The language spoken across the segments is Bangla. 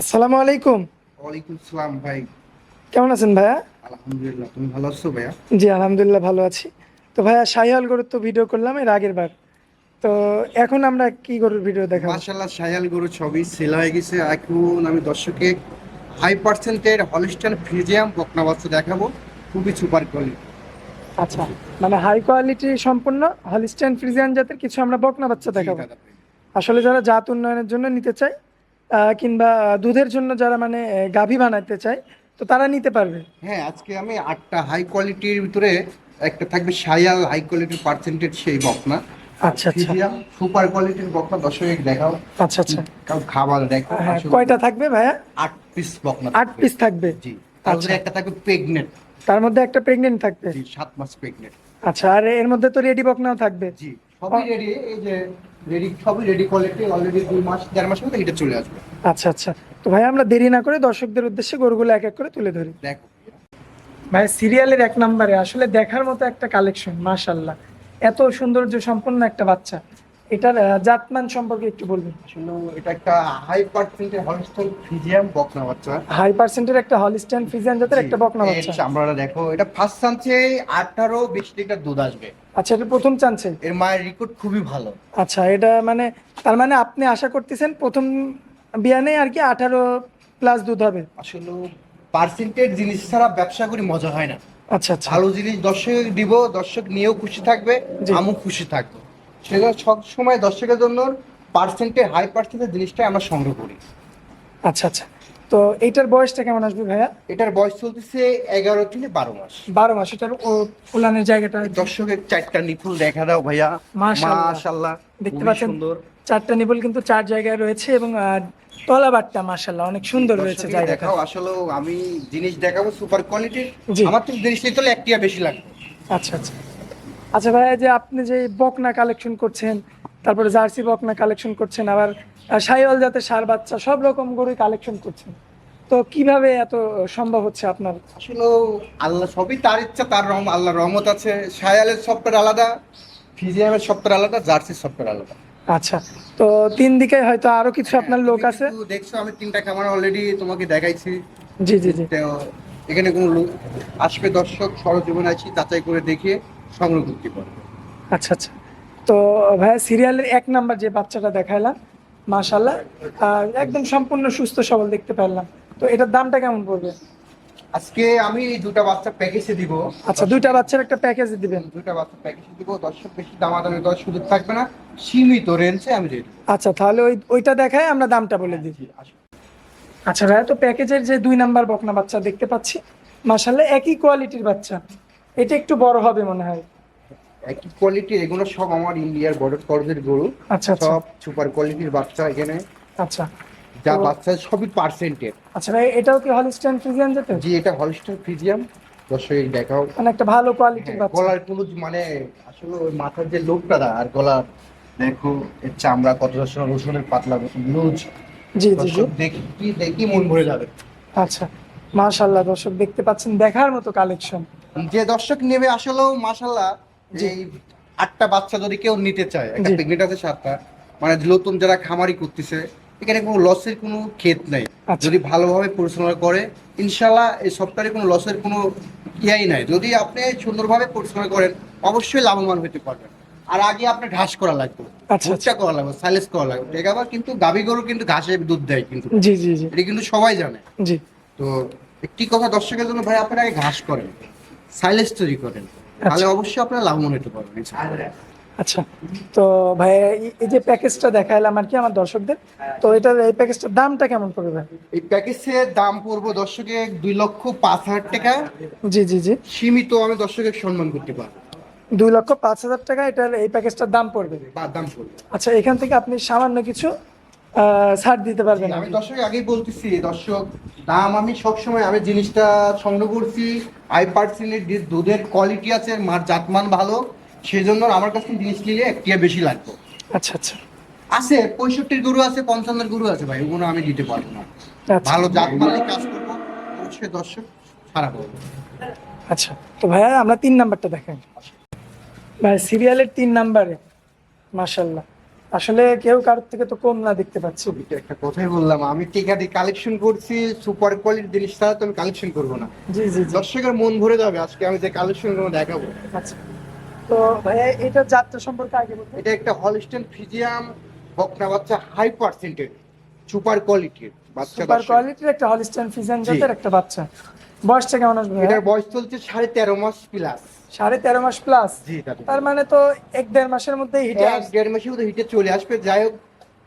আসসালামু আলাইকুম। ওয়ালাইকুম সালাম ভাই। কেমন আছেন ভাইয়া? আলহামদুলিল্লাহ তুমি ভালো আছো ভাইয়া? জি আলহামদুলিল্লাহ ভালো আছি। তো ভাইয়া শাহিয়াল গরুর তো ভিডিও করলাম এর আগের বার। তো এখন আমরা কি গরুর ভিডিও দেখাবো? মাশাআল্লাহ সায়াল গরু ছবি সেল হয়ে গেছে। এখন আমি দর্শকে হাই পার্সেন্টের হলিস্টান ফ্রিজিয়াম বকনা বাচ্চা দেখাবো। খুবই সুপার কোয়ালিটি আচ্ছা মানে হাই কোয়ালিটি সম্পূর্ণ হলিস্টাইন ফ্রিজিয়ান জাতের কিছু আমরা বকনা বাচ্চা দেখাবো। আসলে যারা জাত উন্নয়নের জন্য নিতে চায় কিংবা দুধের জন্য যারা মানে গাভী বানাতে চায় তো তারা নিতে পারবে। হ্যাঁ আজকে আমি আটটা হাই কোয়ালিটির ভিতরে একটা থাকবে সায়াল হাই কোয়ালিটির পার্সেন্টেজ সেই বকনা। আচ্ছা আচ্ছা। সুপার কোয়ালিটির বকনা দর্শক দেখাও। আচ্ছা আচ্ছা। কাউ খাবার দেখো হ্যাঁ কয়টা থাকবে ভাইয়া? আট পিস বকনা আট পিস থাকবে। জি। তারপরে। একটা থাকবে প্রেগনেন্ট তার মধ্যে একটা প্রেগনেন্ট থাকবে? জি সাত মাস প্রেগনেন্ট আচ্ছা আর এর মধ্যে তো রেডি বকনাও থাকবে? জি সবই রেডি এই যে রেডি সবই রেডি কোয়ালিটি অলরেডি দুই মাস দেড় মাসের মধ্যে এটা চলে আসবে। আচ্ছা আচ্ছা। তো ভাই আমরা দেরি না করে দর্শকদের উদ্দেশ্যে গরুগুলো এক এক করে তুলে ধরি। দেখো। ভাই সিরিয়ালের এক নম্বরে আসলে দেখার মতো একটা কালেকশন মাশাল্লাহ এত সৌন্দর্য সম্পন্ন একটা বাচ্চা। এটার জাতমান সম্পর্কে একটু বলবেন। আসলে এটা একটা হাই পার্সেন্টের হলস্টাইন ফিজিয়াম বকনা বাচ্চা। হাই পার্সেন্টের একটা হলিস্টাইন ফিজিয়ান জাতের একটা বকনা বাচ্চা। আমরা দেখো এটা ফার্স্ট চান্সে আঠারো বিশ লিটার দুধ আসবে। আচ্ছা এটা প্রথম চান্সে এর মায়ের রেকর্ড খুবই ভালো। আচ্ছা এটা মানে তার মানে আপনি আশা করতেছেন প্রথম বিয়ানে আর কি আঠারো প্লাস দুধ হবে? আসলে পার্সেন্টের জিনিস ছাড়া ব্যবসা করি মজা হয় না। আচ্ছা আচ্ছা। ভালো জিনিস দর্শক দিব দর্শক নিয়েও খুশি থাকবে। আমিও খুশি থাকব। সেটা সব সময় দর্শকের জন্য পার্সেন্টে হাই পার্সেন্টের জিনিসটাই আমরা সংগ্রহ করি। আচ্ছা আচ্ছা। তো এইটার বয়সটা কেমন আসবে ভাইয়া? এটার বয়স চলতেছে এগারো থেকে বারো মাস। বারো মাস এটার উলানের জায়গাটা দর্শকের চারটা নিপুল দেখা দাও ভাইয়া। মাশাআল্লাহ। দেখতে পাচ্ছেন সুন্দর। চারটা নিবল কিন্তু চার জায়গায় রয়েছে এবং আহ, তলাবারটা মাশাল্লাহ অনেক সুন্দর রয়েছে জায়গাটা। দেখাও আসলে আমি জিনিস দেখাবো সুপার কোয়ালিটির আমার তো জিনিস নিতে হলে একটিয়া বেশি লাগবে। আচ্ছা আচ্ছা। আচ্ছা ভাইয়া যে আপনি যে বকনা কালেকশন করছেন তারপরে জার্সি বকনা কালেকশন করছেন আবার সাইওয়াল জাতের সার বাচ্চা সব রকম গরুই কালেকশন করছেন। তো কীভাবে এত সম্ভব হচ্ছে আপনার? আসলে আল্লাহ সবই তার ইচ্ছা তার রহম আল্লাহ রহমত আছে। সায়ালের সফটওয়্যার আলাদা ফিজিয়ামের সফটওয়্যার আলাদা জার্সির সফটওয়্যার আলাদা। আচ্ছা তো তিন দিকে হয়তো আরও কিছু আপনার লোক আছে? দেখছ আমি তিনটা খামার অলরেডি তোমাকে দেখাইছি। জি জি জি। এখানে কোনো লোক আসবে দর্শক সরজীবন আছি যাচাই করে দেখিয়ে সংগ্রহ করতে পারবে। আচ্ছা আচ্ছা। তো ভাইয়া সিরিয়ালের এক নাম্বার যে বাচ্চাটা দেখাইলাম মাশাল্লাহ একদম সম্পূর্ণ সুস্থ সবল দেখতে পারলাম। তো এটার দামটা কেমন পড়বে? আজকে আমি দুটা বাচ্চা প্যাকেজে দিব। আচ্ছা দুইটা বাচ্চার একটা প্যাকেজ দিবেন? দুটা বাচ্চা প্যাকেজে দিব। দর্শক বেশি দামাদামি দেওয়ার সুযোগ থাকবে না। সীমিত রেঞ্জে আমি দিয়ে আচ্ছা তাহলে ওই ওইটা দেখায় আমরা দামটা বলে আসুন। আচ্ছা ভাইয়া তো প্যাকেজের যে দুই নাম্বার বকনা বাচ্চা দেখতে পাচ্ছি মাশাল্লাহ একই কোয়ালিটির বাচ্চা। এটা একটু বড় হবে মনে হয়। একই কোয়ালিটির এগুলো সব আমার ইন্ডিয়ার বর্ডার করজের গরু। আচ্ছা আচ্ছা। সব সুপার কোয়ালিটির বাচ্চা এখানে। আচ্ছা। যা বাচ্চা সবই পার্সেন্টের আচ্ছা ভাই এটাও কি হলিস্টাইন ফ্রিজিয়ান যেতে জি এটা হলস্টার ফ্রিজিয়াম দর্শক দেখাও। মানে একটা ভালো কোয়ালিটির বাচ্চা। গলার কোনো মানে আসলে ওই মাথার যে লোকটা আর গলার দেখো এর চামড়া কত দর্শন রসুনের পাতলা লুজ। জি জি জি। দেখি দেখি মন ভরে যাবে। আচ্ছা মাশাল্লাহ দর্শক দেখতে পাচ্ছেন দেখার মতো কালেকশন যে দর্শক নেবে আসলেও মাশাল্লাহ এই আটটা বাচ্চা যদি কেউ নিতে চায় একটা। প্রেগনেন্ট আছে সাতটা মানে নতুন যারা খামারি করতেছে এখানে কোনো লসের কোনো ক্ষেত নেই। আচ্ছা। যদি ভালোভাবে পরিচালনা করে ইনশাল্লাহ এই সপ্তাহে কোনো লসের কোনো ইয়াই নাই। যদি আপনি সুন্দরভাবে পরিচালনা করেন অবশ্যই লাভবান হতে পারবেন। আর আগে আপনার ঘাস করা লাগবে আচ্ছা, ভুট্টা করা লাগবে সাইলেস করা লাগবে। ঠিক আবার কিন্তু গাভী গরু কিন্তু ঘাসে দুধ দেয় কিন্তু। জি জি জি। এটা কিন্তু সবাই জানে। জি। তো একটি কথা দর্শকের জন্য ভাই আপনারা আগে ঘাস করেন সাইলেস তৈরি করেন। তাহলে অবশ্যই আপনারা লাভবান হতে পারবেন আচ্ছা। তো ভাই এই- যে প্যাকেজটা দেখাইলাম আর কি আমার দর্শকদের তো এটার এই প্যাকেজটার দামটা কেমন পড়বে ভাই? এই প্যাকেজের দাম পড়ব দর্শকে দুই লক্ষ পাঁচ হাজার টাকা। জি জি জি। সীমিত আমি দর্শকের সম্মান করতে পারব। দুই লক্ষ পাঁচ হাজার টাকা এটার এই প্যাকেজটার দাম পড়বে? দাম পড়বে। আচ্ছা এখান থেকে আপনি সামান্য কিছু ছাড় দিতে পারবেন আমি দর্শক আগেই বলতেছি দর্শক দাম আমি সবসময় আমি জিনিসটা সংগ্রহ করছি। আই পার্সেন্টের দুধের কোয়ালিটি আছে মার জাতমান ভালো সেই জন্য আমার কাছে জিনিস নিলে একটিয়া বেশি লাগবে। আচ্ছা আচ্ছা। আছে পঁয়ষট্টির গরু আছে পঞ্চান্নের গরু আছে ভাই ওগুলো আমি দিতে পারব না। আচ্ছা। ভালো জাতমানের কাজ করব অবশ্যই দর্শক খারাপ হবে আচ্ছা তো ভাইয়া আমরা তিন নাম্বারটা দেখেন ভাই সিরিয়ালের তিন নাম্বারে মাশাল্লাহ আসলে কেউ কারোর থেকে তো কম না দেখতে পাচ্ছি। এটা একটা কথাই বললাম আমি টিকা দিয়ে কালেকশন করছি সুপার কোয়ালিটি জিনিস ছাড়া তো আমি কালেকশন করব না। জি জি দর্শকের মন ভরে যাবে আজকে আমি যে কালেকশনগুলো দেখাবো। আচ্ছা। তো ভাইয়া এটার যাত্রা সম্পর্কে আগে বলতে এটা একটা হলিস্টেন ফিজিয়াম বকনা বাচ্চা হাই পার্সেন্টেজ সুপার কোয়ালিটির বাচ্চা সুপার। কোয়ালিটির একটা হলিস্টাইন ফিজিয়াম। জাতের একটা বাচ্চা। বয়সটা কেমন আসবে? এটার বয়স চলছে সাড়ে তেরো মাস প্লাস সাড়ে তেরো মাস প্লাস তার মানে তো এক দেড় মাসের মধ্যে হিটে এক দেড় মাসের মধ্যে হিটে চলে আসবে। যাই হোক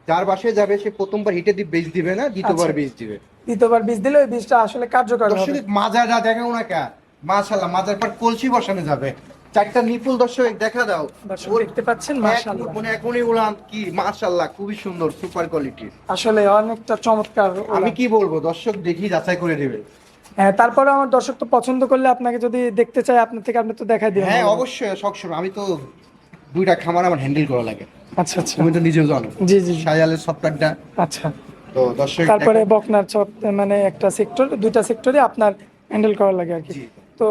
যার বাসায় যাবে সে প্রথমবার হিটে দিয়ে বেচ দিবে না দ্বিতীয়বার আচ্ছা। বেচ দিবে। দ্বিতীয়বার বীজ দিলে ওই বীজটা আসলে কার্যকর হবে। মাজার যা দেখাও না কা মাশাল্লাহ মাজার পর কলসি বসানো যাবে। চারটা নিপুল দর্শক দেখা দাও। দেখতে পাচ্ছেন মাশাআল্লাহ। মানে এখনই উড়ান কি মাশাল্লাহ খুবই সুন্দর সুপার কোয়ালিটি আসলে অনেকটা চমৎকার আমি কি বলব দর্শক দেখি যাচাই করে দেবে হ্যাঁ তারপরে আমার দর্শক তো পছন্দ করলে আপনাকে যদি দেখতে চাই আপনার থেকে আপনি তো দেখাই দিবেন। হ্যাঁ অবশ্যই সবসময় আমি তো দুইটা খামার আমার হ্যান্ডেল করা লাগে। আচ্ছা আচ্ছা। তুমি তো নিজেও জানো। জি জি। শাহজালের সফটওয়্যারটা আচ্ছা। তো দর্শক তারপরে বকনার চপ মানে একটা সেক্টর দুইটা সেক্টরে আপনার হ্যান্ডেল করা লাগে আর কি। তো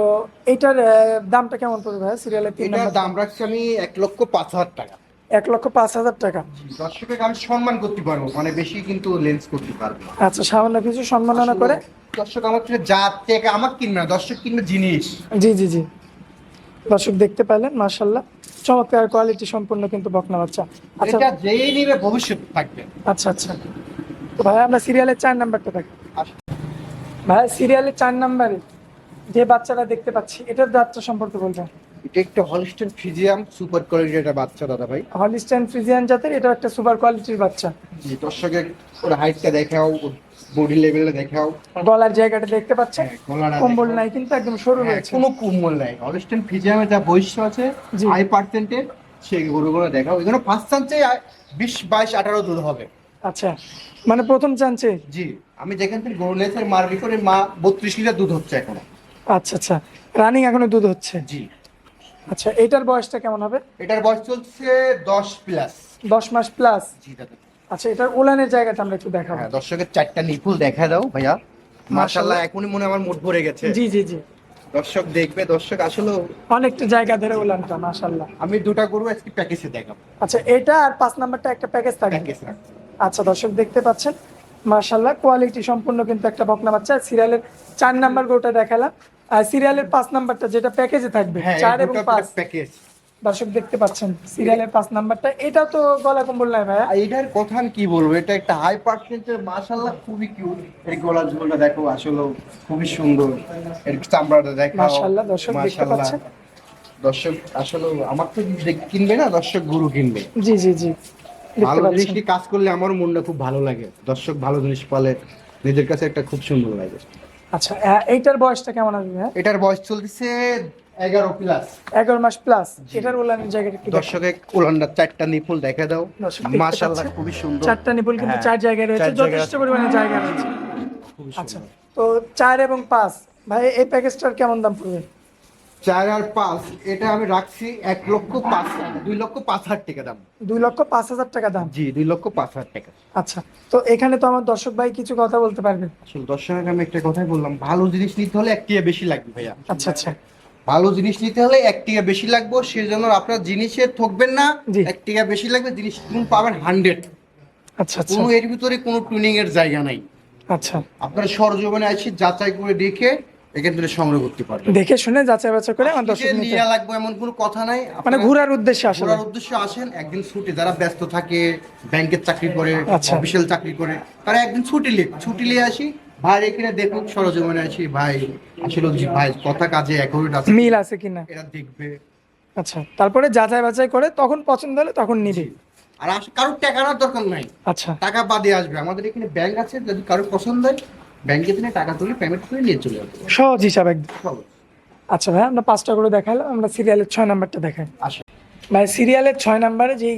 এইটার আহ, দামটা কেমন পড়বে ভাই সিরিয়ালের তিন এটার দাম রাখছি আমি এক লক্ষ পাঁচ হাজার টাকা। এক লক্ষ পাঁচ হাজার টাকা। দর্শকের আমি সম্মান করতে পারব মানে বেশি কিন্তু লেন্স করতে পারব আচ্ছা সামান্য কিছু সম্মাননা করে। দর্শক আমার থেকে জাত থেকে আমার কিনবে না দর্শক কিনবে জিনিস। জি জি জি। দর্শক দেখতে পেলেন মার্শাল্লাহ চমৎকার কোয়ালিটি সম্পূর্ণ কিন্তু বকনা বাচ্চা। আচ্ছা। এটা যেই নিবে ভবিষ্যৎ থাকবে। আচ্ছা আচ্ছা। তো ভাই আমরা সিরিয়ালের চার নাম্বারটা আচ্ছা। ভাই সিরিয়ালের চার নাম্বারে যে বাচ্চাটা দেখতে পাচ্ছি এটার যাত্রা সম্পর্কে বলবেন? এটা একটা হলিস্টেন ফিজিয়াম সুপার কোয়ালিটির একটা বাচ্চা দাদা ভাই। হলিস্টাইন ফ্রিজিয়ান জাতের এটা একটা সুপার কোয়ালিটির বাচ্চা। জি দর্শকের ওর হাইটটা দেখাও বডি লেভেলটা দেখাও। গলার জায়গাটা দেখতে পাচ্ছেন? হ্যাঁ, কম্বল নাই কিন্তু একদম সরু হ্যাঁ, রয়েছে। কোনো কুমল নাই। হলিস্টেন ফিজিয়ামের যা বৈশিষ্ট্য আছে হাই পার্সেন্টের সেই গরুগুলো দেখাও। এগুলো ফার্স্ট চান্সে বিশ বাইশ আঠারো দুধ হবে। আচ্ছা মানে প্রথম চান্সে জি আমি যেখান থেকে গরু লেসের মারবি করে মা বত্রিশ লিটার দুধ হচ্ছে এখনও। আচ্ছা আচ্ছা রানিং এখনও দুধ হচ্ছে? জি। আচ্ছা এটার বয়সটা কেমন হবে? এটার বয়স চলছে দশ প্লাস দশ মাস প্লাস জি দাদা। আচ্ছা এটার উলানের জায়গাটা আমরা একটু দেখাবো। হ্যাঁ দর্শকের চারটা নিপুল দেখা দাও ভাইয়া। মাশাল্লাহ এখনই মনে আমার মুড ভরে গেছে। জি জি জি। দর্শক দেখবে দর্শক আসলে অনেকটা জায়গা ধরে উলানটা মাশাল্লাহ আমি দুটো গরু আজকে প্যাকেজে দেখাবো। আচ্ছা এটা আর পাঁচ নাম্বারটা একটা প্যাকেজ থাকবে? প্যাকেজ আচ্ছা দর্শক দেখতে পাচ্ছেন? মার্শাল্লাহ কোয়ালিটি সম্পূর্ণ কিন্তু একটা বকনা বাচ্চা। সিরিয়ালের চার নাম্বার গরুটা দেখালাম। সিরিয়ালের পাঁচ নাম্বারটা যেটা প্যাকেজে থাকবে হ্যাঁ চার এবং পাঁচ। প্যাকেজ দর্শক দেখতে পাচ্ছেন সিরিয়ালের পাঁচ নাম্বারটা এটাও তো গলা কম্বল নাই ভাইয়া। এটার কথা কি বলব এটা একটা হাই পার্সেন্টের মাশাল্লাহ খুবই কিউট এর গলা ঝোলটা দেখো আসলে খুবই সুন্দর। এর চামড়াটা দেখো মাশাল্লাহ দর্শক দেখতে পাচ্ছেন। দর্শক আসলে আমার তো কিনবে না দর্শক গুরু কিনবে। জি জি জি। ভালো জিনিস কাজ করলে আমার মনটা খুব ভালো লাগে। দর্শক ভালো জিনিস পালে নিজের কাছে একটা খুব সুন্দর লাগে। আচ্ছা এইটার বয়সটা কেমন আসবে হ্যাঁ এটার বয়স চলতেছে এগারো প্লাস এগারো মাস প্লাস এটার উলানের জায়গাটা একটু দেখাও। দর্শকের উলানটা চারটা নিপুল দেখা দাও। দর্শক মাশাল্লাহ খুবই সুন্দর। চারটা নিপুল কিন্তু হ্যাঁ, চার জায়গায় রয়েছে যথেষ্ট পরিমাণে জায়গা রয়েছে। আচ্ছা তো চার এবং পাঁচ ভাই এই প্যাকেজটার কেমন দাম পড়বে? চার আর পাঁচ এটা আমি রাখছি এক লক্ষ পাঁচ দুই লক্ষ পাঁচ হাজার টাকা দাম। দুই লক্ষ পাঁচ হাজার টাকা দাম? জি দুই লক্ষ পাঁচ হাজার টাকা। আচ্ছা তো এখানে তো আমার দর্শক ভাই কিছু কথা বলতে পারবেন আসলে দর্শকের আমি একটা কথাই বললাম ভালো জিনিস নিতে হলে এক টিয়া বেশি লাগবে ভাইয়া। আচ্ছা আচ্ছা। ভালো জিনিস নিতে হলে এক টিয়া বেশি লাগবে সেজন্য আপনার জিনিসে ঠকবেন না। এক টিয়া বেশি লাগবে জিনিস তুমি পাবেন হান্ড্রেড। আচ্ছা আচ্ছা। কোনো এর ভিতরে কোনো টুনিং এর জায়গা নাই। আচ্ছা। আপনার সরজমিনে আসি যাচাই করে দেখে এখান থেকে সংগ্রহ করতে পারবেন দেখে শুনে যাচাই বাছাই করে আমার দর্শক নিয়ে লাগবে এমন কোনো কথা নাই। মানে ঘোরার উদ্দেশ্যে ঘোরার উদ্দেশ্যে আসেন একদিন ছুটি যারা ব্যস্ত থাকে ব্যাংকের চাকরি করে আচ্ছা। অফিসিয়াল চাকরি করে তারা একদিন ছুটি ছুটি নিয়ে আসি ভাই এখানে দেখুক সরজমিনে আসি ভাই আসলে ভাই কথা কাজে অ্যাকুরেট আছে মিল আছে কিনা? এরা দেখবে। আচ্ছা তারপরে যাচাই বাছাই করে তখন পছন্দ হলে তখন নিবে। আর কারোর টাকা আনার দরকার নাই। আচ্ছা। টাকা বাদে আসবে। আমাদের এখানে ব্যাংক আছে যদি কারোর পছন্দ হয় ব্যাংকে থেকে টাকা তুলে পেমেন্ট করে নিয়ে চলে যাবে। সহজ হিসাব একদম আচ্ছা ভাই আমরা পাঁচটা করে দেখালাম আমরা সিরিয়ালের ছয় নাম্বারটা দেখাই। আসে ভাই সিরিয়ালের ছয় নাম্বারে যেই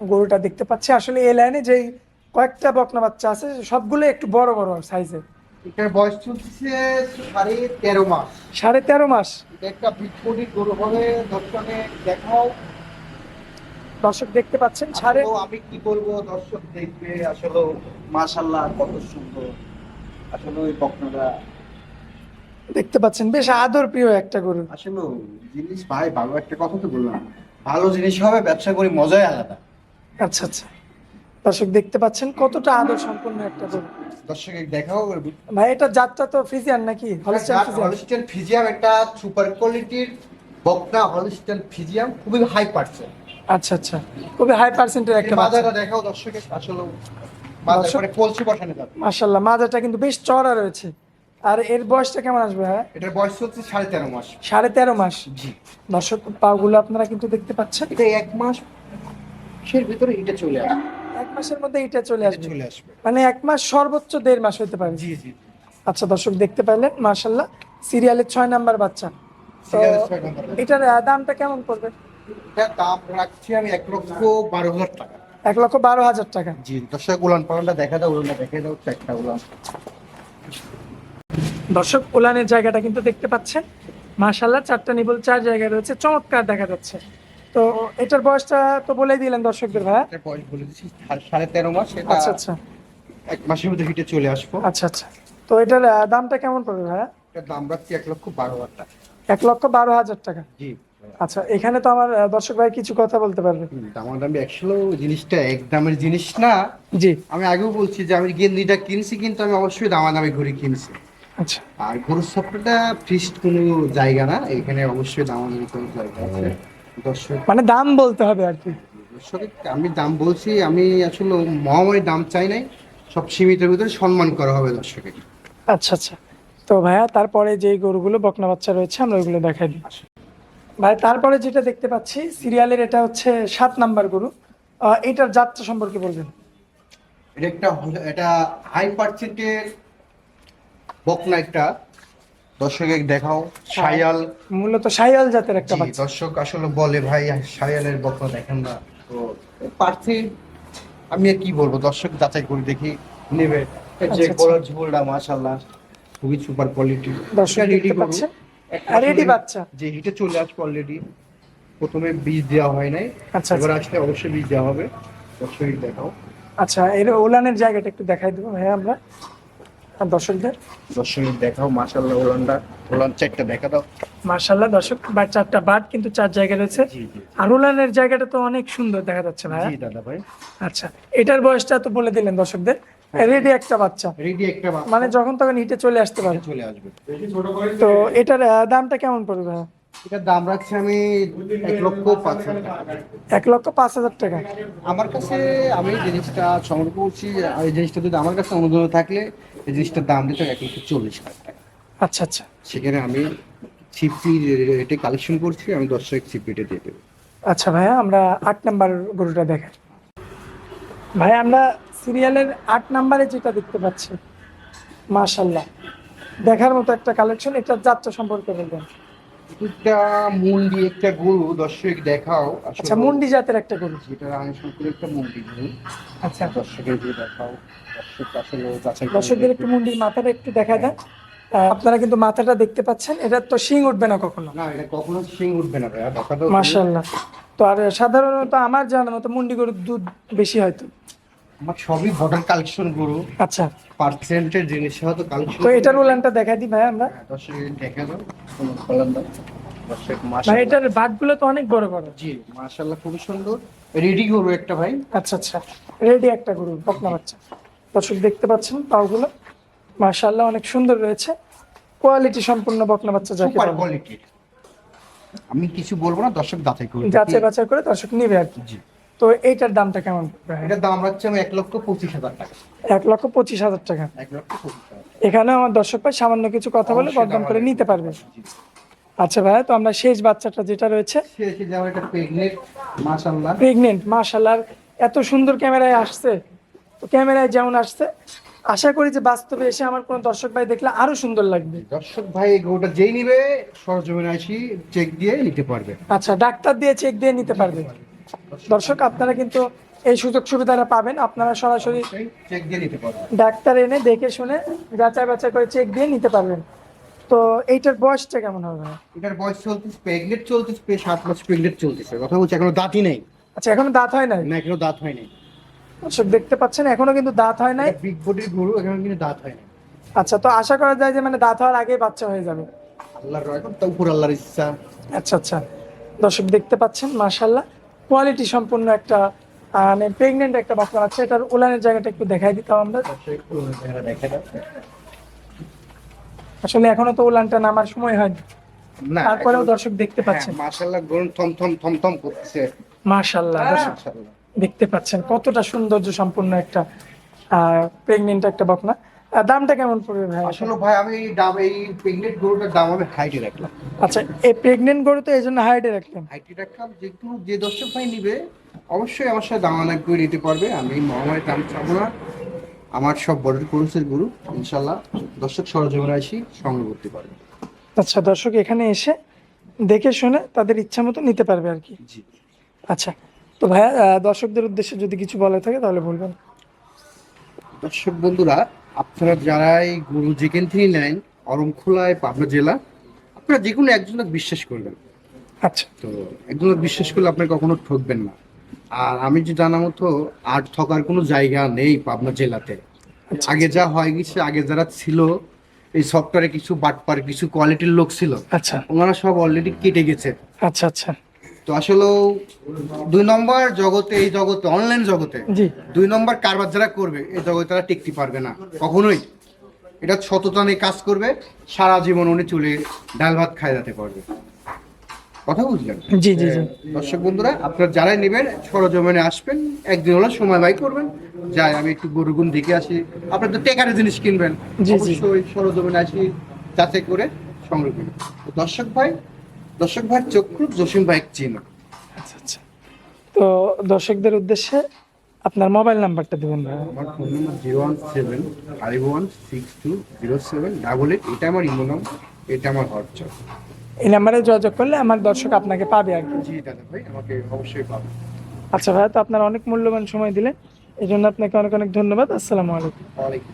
গরুটা দেখতে পাচ্ছি আসলে এই লাইনে যেই কয়েকটা বকনা বাচ্চা আছে সবগুলো একটু বড় বড় সাইজের এটার বয়স চলছে সাড়ে তেরো মাস। সাড়ে তেরো মাস। একটা বিটকোটি গরু হবে দর্শনে দেখাও। দর্শক দেখতে পাচ্ছেন সাড়ে আসলে আমি কি বলব দর্শক দেখবে আসলে মাশাল্লাহ কত সুন্দর। আসলে ওই বকনাটা দেখতে পাচ্ছেন বেশ আদর প্রিয় একটা গরু। আসলে জিনিস ভাই ভালো একটা কথা তো বললাম। ভালো জিনিস হবে ব্যবসা করি মজাই আলাদা। আচ্ছা আচ্ছা। দর্শক দেখতে পাচ্ছেন কতটা আদর সম্পূর্ণ একটা গরু। দর্শক দেখাও ভাই এটা জাতটা তো ফ্রিজিয়ান নাকি? হলস্টাইন ফ্রিজিয়ান হলিস্টেন ফিজিয়াম একটা সুপার কোয়ালিটির বকনা হলিস্টেন ফিজিয়াম খুবই হাই পার্সেন্ট আচ্ছা আচ্ছা। খুবই হাই পার্সেন্টের একটা মাদাটা দেখাও দর্শকের আসলে মাজাটা কিন্তু বেশ চড়া রয়েছে। আর এর বয়সটা কেমন আসবে হ্যাঁ এটার বয়স হচ্ছে সাড়ে তেরো মাস। সাড়ে তেরো মাস? জি। দর্শক পাগুলো আপনারা কিন্তু দেখতে পাচ্ছেন। এটা এক মাস ভিতরে এটা চলে আসবে। এক মাসের মধ্যে এটা চলে আসবে। চলে আসবে। মানে এক মাস সর্বোচ্চ দেড় মাস হতে পারে। জি জি। আচ্ছা দর্শক দেখতে পাইলেন মাশাল্লাহ সিরিয়ালের ছয় নাম্বার বাচ্চা। এটার দামটা কেমন পড়বে? দাম রাখছি আমি এক লক্ষ বারো হাজার টাকা। এক লক্ষ বারো হাজার টাকা। জি দর্শক উলান পালানটা দেখা দাও উলানটা দেখে দাও চারটা উলান। দর্শক উলানের জায়গাটা কিন্তু দেখতে পাচ্ছেন। মাশাল্লাহ চারটা নিবল চার জায়গায় রয়েছে। চমৎকার দেখা যাচ্ছে। তো এটার বয়সটা তো বলেই দিলেন দর্শকদের ভাইয়া বয়স বলে দিচ্ছি সাড়ে তেরো মাস আচ্ছা আচ্ছা। এক মাসের মধ্যে হিটে চলে আসব। আচ্ছা আচ্ছা। তো এটার দামটা কেমন পড়বে ভাইয়া? এটার দাম রাখছি এক লক্ষ বারো হাজার টাকা। এক লক্ষ বারো হাজার টাকা। জি। আচ্ছা এখানে তো আমার দর্শক ভাই কিছু কথা বলতে পারবে। দামাদামি একশো জিনিসটা এক দামের জিনিস না। জি। আমি আগেও বলছি যে আমি গেন্দিটা কিনছি কিন্তু আমি অবশ্যই দামাদামি ঘুরে কিনছি। আচ্ছা। আর গরুর সফরটা ফিক্সড কোনো জায়গা না এখানে অবশ্যই দামাদামি কোনো জায়গা আছে। দর্শক মানে দাম বলতে হবে আর কি। দর্শক আমি দাম বলছি আমি আসলে মহামারী দাম চাই নাই সব সীমিতের ভিতরে সম্মান করা হবে দর্শকের। আচ্ছা আচ্ছা। তো ভাইয়া তারপরে যে গরুগুলো বকনা বাচ্চা রয়েছে আমরা ওইগুলো দেখাই দিই। ভাই তারপরে যেটা দেখতে পাচ্ছি সিরিয়ালের এটা হচ্ছে সাত নাম্বার গরু। আহ, এইটার যাত্রা সম্পর্কে বলবেন। এটা একটা এটা হাই পার্সেন্টের বকনা একটা। দর্শকে দেখাও সায়াল মূলত সাইয়াল জাতের একটা বাচ্চা। দর্শক আসলে বলে ভাই সায়ালের বকনা দেখেন না। তো পার্থে আমি আর কি বলব দর্শক যাচাই করে দেখি নেবে। যে আচ্ছা, আচ্ছা। গলার ঝোলটা মাশাআল্লাহ খুবই সুপার কোয়ালিটি দর্শক দেখতে পাচ্ছেন। রেডি বাচ্চা। যে হিটে চলে আসবে অলরেডি প্রথমে বীজ দেওয়া হয় নাই। আচ্ছা এবার আচ্ছা আসলে অবশ্যই বীজ দেওয়া হবে। দর্শক দেখাও। আচ্ছা এর ওলানের জায়গাটা একটু দেখাই দেবো ভাইয়া আমরা আর দর্শকদের। দর্শক দেখাও মাশাআল্লাহ ওলানটা। ওলান চারটা দেখা দাও। মার্শাল্লাহ দর্শক বা চারটা বাট কিন্তু চার জায়গায় রয়েছে। আর ওলানের জায়গাটা তো অনেক সুন্দর দেখা যাচ্ছে ভাইয়া। জি দাদা ভাই। আচ্ছা এটার বয়সটা তো বলে দিলেন দর্শকদের। রেডি একটা বাচ্চা। রেডি একটা বাচ্চা। মানে যখন তখন হিটে চলে আসতে পারে। চলে আসবে। তো এটার দামটা কেমন পড়বে ভাইয়া? এটার দাম রাখছি আমি এক লক্ষ পাঁচ হাজার টাকা। এক লক্ষ পাঁচ হাজার টাকা। আমার কাছে আমি জিনিসটা সংগ্রহ করছি আর এই জিনিসটা যদি আমার কাছে অনুদান থাকলে এই জিনিসটার দাম দিতে এক লক্ষ চল্লিশ হাজার টাকা। আচ্ছা আচ্ছা। সেখানে আমি ছিপি রেটে কালেকশন করছি আমি দর্শক ছিপ রেটে দিয়ে দেবো। আচ্ছা ভাইয়া আমরা আট নাম্বার গরুটা দেখাই। ভাই আমরা সিরিয়ালের আট নাম্বারে যেটা দেখতে পাচ্ছি মাশাল্লাহ দেখার মতো একটা কালেকশন এটা যাত্রা সম্পর্কে বলবেন? একটা মুন্ডি একটা গরু দর্শক দেখাও। আচ্ছা মুন্ডি জাতের একটা গরু। যেটা আমি শুরু একটা মুন্ডি গরু। আচ্ছা। দর্শকের দিয়ে দেখাও। দর্শক আসলে যাচাই দর্শকদের একটু মুন্ডির মাথাটা একটু দেখা দেন আপনারা কিন্তু মাথাটা দেখতে পাচ্ছেন এটা তো শিং উঠবে না কখনো? না এটা কখনো শিং উঠবে না দাও মাশাল্লাহ তো আর সাধারণত আমার জানার মতো মুন্ডি গরুর দুধ বেশি হয়তো। আমার সবই বর্ডার কালেকশন গরু। আচ্ছা। পার্সেন্টের জিনিস হয়তো কালেকশন তো এটার উলানটা দেখা দিই ভাই আমরা। দর্শক দেখা দাও কোনো দাও দর্শক ভাই এটার তো অনেক বড় বড়। জি মাশাআল্লাহ খুবই সুন্দর। রেডি গরু একটা ভাই। আচ্ছা আচ্ছা। রেডি একটা গরু বকনা বাচ্চা। দর্শক দেখতে পাচ্ছেন অনেক সুন্দর রয়েছে। কোয়ালিটি সম্পূর্ণ বকনা বাচ্চা যাকে সুপার আমি কিছু বলব না দর্শক যাচাই বাছাই করে দর্শক নিবে আর কি। জি। তো এইটার দামটা কেমন? এটার দাম আমি এক লক্ষ পঁচিশ হাজার টাকা। এক লক্ষ পঁচিশ হাজার টাকা। এখানে আমার দর্শক ভাই সামান্য কিছু কথা বলে দরদাম করে নিতে পারবে। আচ্ছা ভাইয়া তো আমরা শেষ বাচ্চাটা যেটা রয়েছে। প্রেগনেন্ট প্রেগনেন্ট এত সুন্দর ক্যামেরায় আসছে। তো ক্যামেরায় যেমন আসছে আশা করি যে বাস্তবে এসে আমার কোনো দর্শক ভাই দেখলে আরও সুন্দর লাগবে। দর্শক ভাই এই গরুটা যেই নিবে সরজমিনে আসি চেক দিয়ে নিতে পারবে। আচ্ছা ডাক্তার দিয়ে চেক দিয়ে নিতে পারবে। দর্শক আপনারা কিন্তু এই সুযোগ সুবিধাটা পাবেন। আপনারা সরাসরি চেক দিয়ে নিতে পারবে ডাক্তার এনে দেখে শুনে যাচাই বাছাই করে চেক দিয়ে নিতে পারবেন। তো এইটার বয়সটা কেমন হবে? এটার বয়স চলতেছে প্রেগনেন্ট চলতেছে প্রায় সাত মাস প্রেগনেন্ট চলতেছে। কথা বলছি এখনও দাঁতই নেই। আচ্ছা এখনও দাঁত হয় নাই? না এখনও দাঁত হয়নি দর্শক দেখতে পাচ্ছেন এখনও কিন্তু দাঁত হয় নাই। বিগ বডির গরু এখনও কিন্তু দাঁত হয়নি আচ্ছা তো আশা করা যায় যে মানে দাঁত হওয়ার আগেই বাচ্চা হয়ে যাবে। আল্লাহর রহমত তা উপর আল্লাহর ইচ্ছা। আচ্ছা আচ্ছা। দর্শক দেখতে পাচ্ছেন মাশাল্লাহ কোয়ালিটি সম্পূর্ণ একটা মানে প্রেগনেন্ট একটা বকনা আছে এটার ওলানের জায়গাটা একটু দেখাই দিতাম আমরা। আসলে এখনও তো ওলানটা নামার সময় হয়নি। না তারপরেও দর্শক দেখতে পাচ্ছেন। মাশাল্লাহ গরুন থম থম থম থম করতেছে। মাশাল্লাহ দর্শক দেখতে পাচ্ছেন কতটা সৌন্দর্য সম্পূর্ণ একটা প্রেগনেন্ট একটা বকনা আহ, দামটা কেমন পড়বে ভাই? আসলে ভাই আমি এই দাম এই প্রেগনেন্ট গরুটার দাম আমি হাইটে রাখলাম। আচ্ছা এই প্রেগনেন্ট গরু তো এই জন্য হাইডে রাখলেন। হাইটে রাখলাম যেহেতু যে দর্শক ভাই নিবে অবশ্যই আমার সাথে দামাদাম করে নিতে পারবে। আমি মহামারী দাম চাবো না। আমার সব বড় পুরুষের গুরু ইনশাল্লাহ দর্শক সরজমিনে আসি সংগ্রহ করতে পারবে। আচ্ছা দর্শক এখানে এসে দেখে শুনে তাদের ইচ্ছা মতো নিতে পারবে আর কি। জি। আচ্ছা তো ভাইয়া দর্শকদের উদ্দেশ্যে যদি কিছু বলা থাকে তাহলে বলবেন। দর্শক বন্ধুরা আপনারা যারাই গুরু যেখান থেকে নেন? অরমখোলায় পাবনা জেলা। আপনারা যে কোনো একজনকে বিশ্বাস করবেন। আচ্ছা। তো একজনকে বিশ্বাস করলে আপনি কখনো ঠকবেন না। আর আমি যে জানা মতো আর ঠকার কোনো জায়গা নেই পাবনা জেলাতে। আচ্ছা। আগে যা হয় গেছে আগে যারা ছিল এই সফটওয়্যারে কিছু বাটপার কিছু কোয়ালিটির লোক ছিল আচ্ছা। ওনারা সব অলরেডি কেটে গেছে। আচ্ছা আচ্ছা। তো আসলে দুই নম্বর জগতে এই জগতে অনলাইন জগতে দুই নম্বর কারবার যারা করবে এই জগতে তারা টিকতে পারবে না। কখনোই। এটা সততা নিয়ে কাজ করবে সারা জীবন উনি চলে ডাল ভাত খায় যেতে পারবে। কথা বুঝলেন? জি জি জি। দর্শক বন্ধুরা আপনারা যারাই নেবেন সরজমিনে আসবেন একদিন হলো সময় বাই করবেন। যাই আমি একটু গরুগুন দেখে আসি। আপনার তো টেকারের জিনিস কিনবেন। অবশ্যই সরজমিনে আসি যাতে করে সংগ্রহ করবেন। দর্শক ভাই দর্শক ভাই চক্ষু জসিম ভাই চিনা আচ্ছা আচ্ছা। তো দর্শকদের উদ্দেশ্যে আপনার মোবাইল নাম্বারটা দেবেন ভাই। আমার phone number zero one seven five one six two zero seven double eight. এটা আমার ইমো নাম এটা আমার হোয়াটসঅ্যাপ। এই নাম্বারে যোগাযোগ করলে আমার দর্শক আপনাকে পাবে আর কি। জি দাদা ভাই আমাকে অবশ্যই পাবেন আচ্ছা ভাই তো আপনার অনেক মূল্যবান সময় দিলেন। এই জন্য আপনাকে অনেক অনেক ধন্যবাদ। আসসালামু আলাইকুম। ওয়ালাইকুম